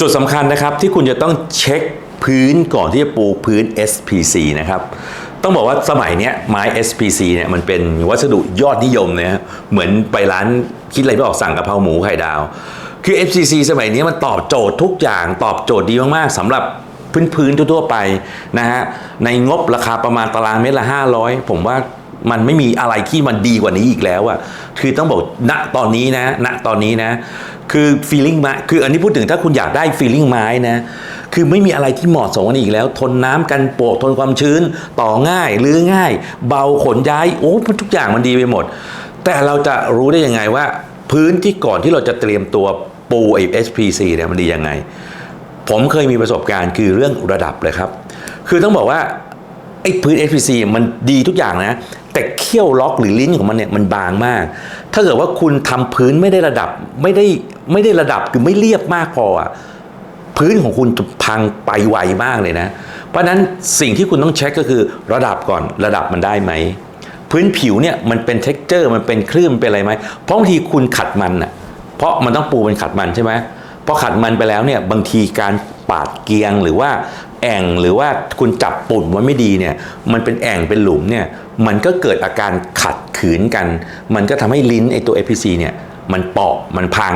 จุดสำคัญนะครับที่คุณจะต้องเช็คพื้นก่อนที่จะปูพื้น SPC นะครับต้องบอกว่าสมัยนี้ไม้ SPC เนี่ยมันเป็นวัสดุยอดนิยมนะฮะเหมือนไปร้านคิดอะไรไม่ออกสั่งกะเพราหมูไข่ดาว คือ FCC สมัยนี้มันตอบโจทย์ทุกอย่างตอบโจทย์ดีมากๆสำหรับพื้นๆทั่วๆไปนะฮะในงบราคาประมาณตารางเมตรละ 500 ผมว่า มันไม่มีอะไรที่มันดีกว่านี้อีกแล้วอะคือต้องบอกณตอนนี้นะณตอนนี้นะ คือ feeling ไม้คืออันนี้พูดถึงถ้าคุณอยากได้ feeling ไม้นะ คือไม่มีอะไรที่เหมาะสมกันอีกแล้ว ทนน้ำกันโปะทนความชื้น ต่อง่ายลื้อง่าย เบาขนย้าย โอ้ทุกอย่างมันดีไปหมด แต่เราจะรู้ได้ยังไงว่า พื้นที่ก่อนที่เราจะเตรียมตัวปูไอ้ SPC เนี่ยมันดียังไง ผมเคยมีประสบการณ์คือเรื่องระดับเลยครับ คือต้องบอกว่า ไอ้พื้น SPC มันดีทุกอย่างนะ แต่เขี้ยวล็อกหรือลิ้นของมันเนี่ยมันบางมาก ถ้าเกิดว่าคุณทำพื้นไม่ได้ระดับไม่ได้ไม่ได้ระดับคือไม่เรียบมากพออะพื้นของคุณจะพังไปไวมากเลยนะ เพราะฉะนั้นสิ่งที่คุณต้องเช็คก็คือระดับก่อนระดับมันได้ไหม พื้นผิวเนี่ยมันเป็นเท็กเจอร์มันเป็นคลื่นเป็นอะไรไหมเพราะบางทีคุณขัดมันอะเพราะมันต้องปูเป็นขัดมันใช่ไหมพอขัดมันไปแล้วเนี่ยบางทีการ ปาดเกียงหรือว่าแอ่งหรือว่าคุณจับปุ่นไว้ไม่ดีเนี่ย มันเป็นแอ่งเป็นหลุมเนี่ย มันก็เกิดอาการขัดขืนกัน มันก็ทำให้ลิ้นไอตัว APC เนี่ยมันเปาะมันพัง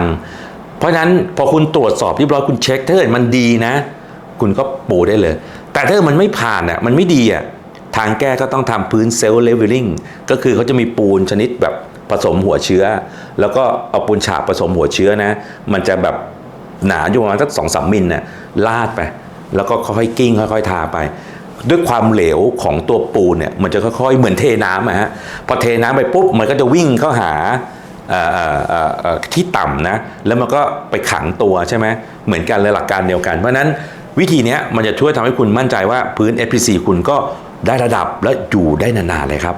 เพราะฉะนั้นพอคุณตรวจสอบเรียบร้อยคุณเช็คถ้าเกิดมันดีนะ คุณก็ปูได้เลย แต่ถ้ามันไม่ผ่านอะมันไม่ดีอะทางแก้ก็ต้องทำพื้นเซลล์เลเวลลิ่งก็คือเขาจะมีปูนชนิดแบบผสมหัวเชื้อ แล้วก็เอาปูนฉาบผสมหัวเชื้อนะ มันจะแบบ หนาอยู่ประมาณสักสองสามมิลน่ะลาดไป แล้วก็ค่อยๆกิ้งค่อย ๆ ทาไป ด้วยความเหลวของตัวปูนเนี่ยมันจะค่อยๆเหมือนเทน้ำอะฮะพอเทน้ำไปปุ๊บมันก็จะวิ่งเข้าหาที่ต่ำนะแล้วมันก็ไปขังตัวใช่ไหมเหมือนกันเลยหลักการเดียวกัน เพราะนั้นวิธีนี้มันจะช่วยทำให้คุณมั่นใจว่าพื้น FPC คุณก็ได้ระดับและอยู่ได้นานๆเลยครับ